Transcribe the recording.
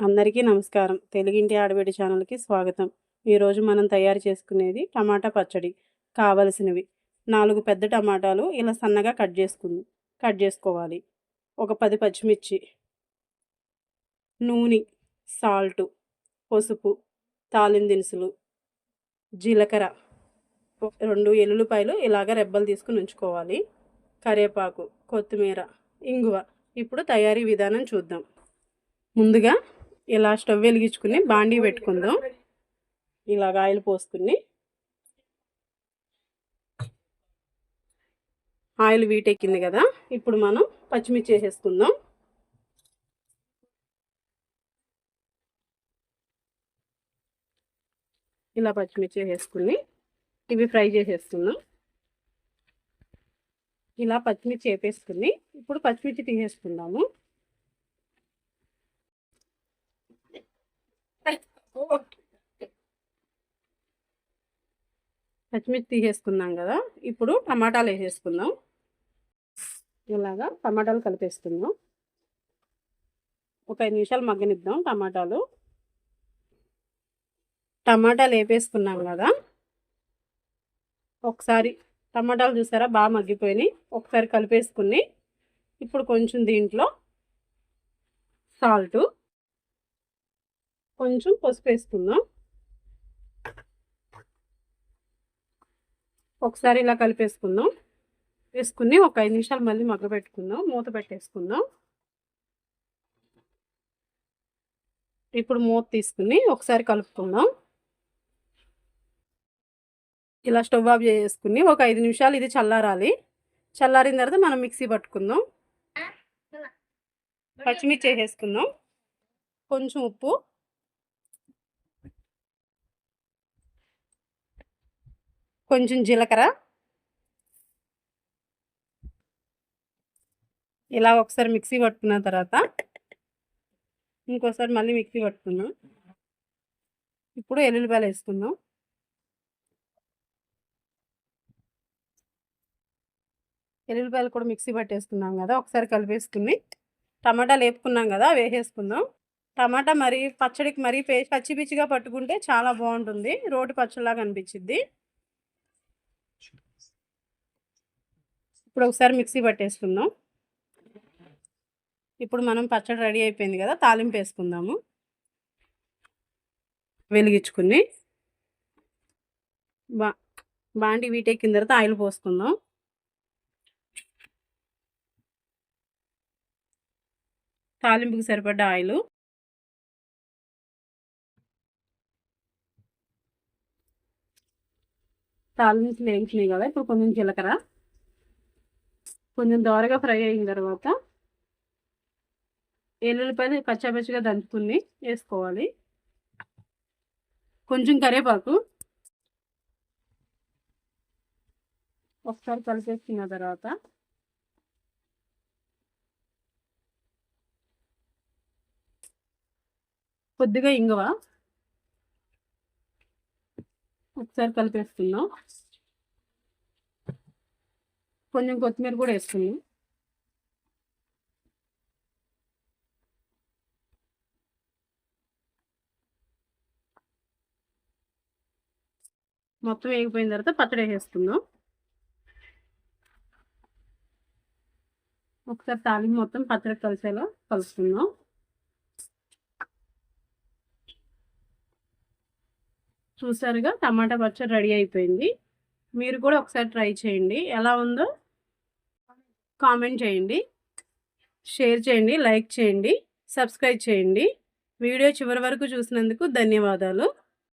అందరికీ నమస్కారం. తెలుగింటి ఆడబిడ్డ ఛానల్కి స్వాగతం. ఈరోజు మనం తయారు చేసుకునేది టమాటా పచ్చడి. కావలసినవి నాలుగు పెద్ద టమాటాలు ఇలా సన్నగా కట్ చేసుకుంది కట్ చేసుకోవాలి. ఒక పది పచ్చిమిర్చి నూనె సాల్టు పసుపు తాలిం దినుసులు జీలకర్ర రెండు ఎల్లుల్లిపాయలు ఇలాగ రెబ్బలు తీసుకుని ఉంచుకోవాలి. కరివేపాకు కొత్తిమీర ఇంగువ. ఇప్పుడు తయారీ విధానం చూద్దాం. ముందుగా ఇలా స్టవ్ వెలిగించుకుని బాండీ పెట్టుకుందాం. ఇలాగ ఆయిల్ పోసుకుని. ఆయిల్ వీటెక్కింది కదా ఇప్పుడు మనం పచ్చిమిర్చి వేసేసుకుందాం. ఇలా పచ్చిమిర్చి వేసుకుని ఇవి ఫ్రై చేసేసుకుందాం. ఇలా పచ్చిమిర్చి వేపేసుకుని ఇప్పుడు పచ్చిమిర్చి తీసేసుకుందాము. పచ్చిమిర్చి తీసేసుకున్నాం కదా ఇప్పుడు టమాటాలు వేసేసుకుందాం. ఇలాగా టమాటాలు కలిపేసుకుందాం. ఒక ఐదు నిమిషాలు మగ్గనిద్దాం టమాటాలు. టమాటాలు వేపేసుకున్నాం కదా ఒకసారి టమాటాలు చూసారా బాగా మగ్గిపోయినాయి. ఒకసారి కలిపేసుకుని ఇప్పుడు కొంచెం దీంట్లో సాల్టు కొంచెం పసుపు వేసుకుందాం. ఒకసారి ఇలా కలిపేసుకుందాం. వేసుకుని ఒక ఐదు నిమిషాలు మళ్ళీ మగ్గ పెట్టుకుందాం. మూత పెట్టేసుకుందాం. ఇప్పుడు మూత తీసుకుని ఒకసారి కలుపుకుందాం. ఇలా స్టవ్ ఆఫ్ చేసుకుని ఒక ఐదు నిమిషాలు ఇది చల్లారాలి. చల్లారిన తర్వాత మనం మిక్సీ పట్టుకుందాం. పచ్చిమిర్చి వేసేసుకుందాం. కొంచెం ఉప్పు. కొంచెం జీలకర్ర. ఇలా ఒకసారి మిక్సీ పట్టుకున్న తర్వాత ఇంకోసారి మళ్ళీ మిక్సీ పట్టుకుందాం ఇప్పుడు ఎల్లుల్లిపాయలు వేసుకుందాం. ఎల్లుల్లిపాయలు కూడా మిక్సీ పట్టేసుకున్నాం కదా ఒకసారి కలిపేసుకుని టమాటాలు వేపుకున్నాం కదా వేసేసుకుందాం. టమాటా మరి పచ్చడికి మరీ పచ్చి పిచ్చిగా పట్టుకుంటే చాలా బాగుంటుంది. రోటి పచ్చడిలాగా అనిపించింది ఇప్పుడు ఒకసారి మిక్సీ పట్టేసుకుందాం. ఇప్పుడు మనం పచ్చడి రెడీ అయిపోయింది కదా తాలింపు వేసుకుందాము. వెలిగించుకుని బా బాండి వీటెక్కిన తర్వాత ఆయిల్ పోసుకుందాం. తాలింపుకి సరిపడ్డ ఆయిల్. తాలింపు వేయించినాయి కదా ఇప్పుడు కొంచెం జీలకర్ర. కొంచెం దోరగా ఫ్రై అయిన తర్వాత ఎల్లుల్లిపాయలు పచ్చాపచ్చిగా దంచుకుని వేసుకోవాలి. కొంచెం కరివేపాకు ఒకసారి కలిపేసుకున్న తర్వాత కొద్దిగా ఇంగువ ఒకసారి కలిపేస్తున్నాం కొంచెం కొత్తిమీర కూడా వేసుకుని మొత్తం వేగిపోయిన తర్వాత పచ్చడి వేసేసుకుందాం. ఒకసారి తాలింపు మొత్తం పచ్చడి కలిసేలా కలుస్తున్నాం చూసారుగా టమాటా పచ్చడి రెడీ అయిపోయింది. మీరు కూడా ఒకసారి ట్రై చేయండి. ఎలా ఉందో కామెంట్ చేయండి. షేర్ చేయండి. లైక్ చేయండి. సబ్స్క్రైబ్ చేయండి. వీడియో చివరి వరకు చూసినందుకు ధన్యవాదాలు.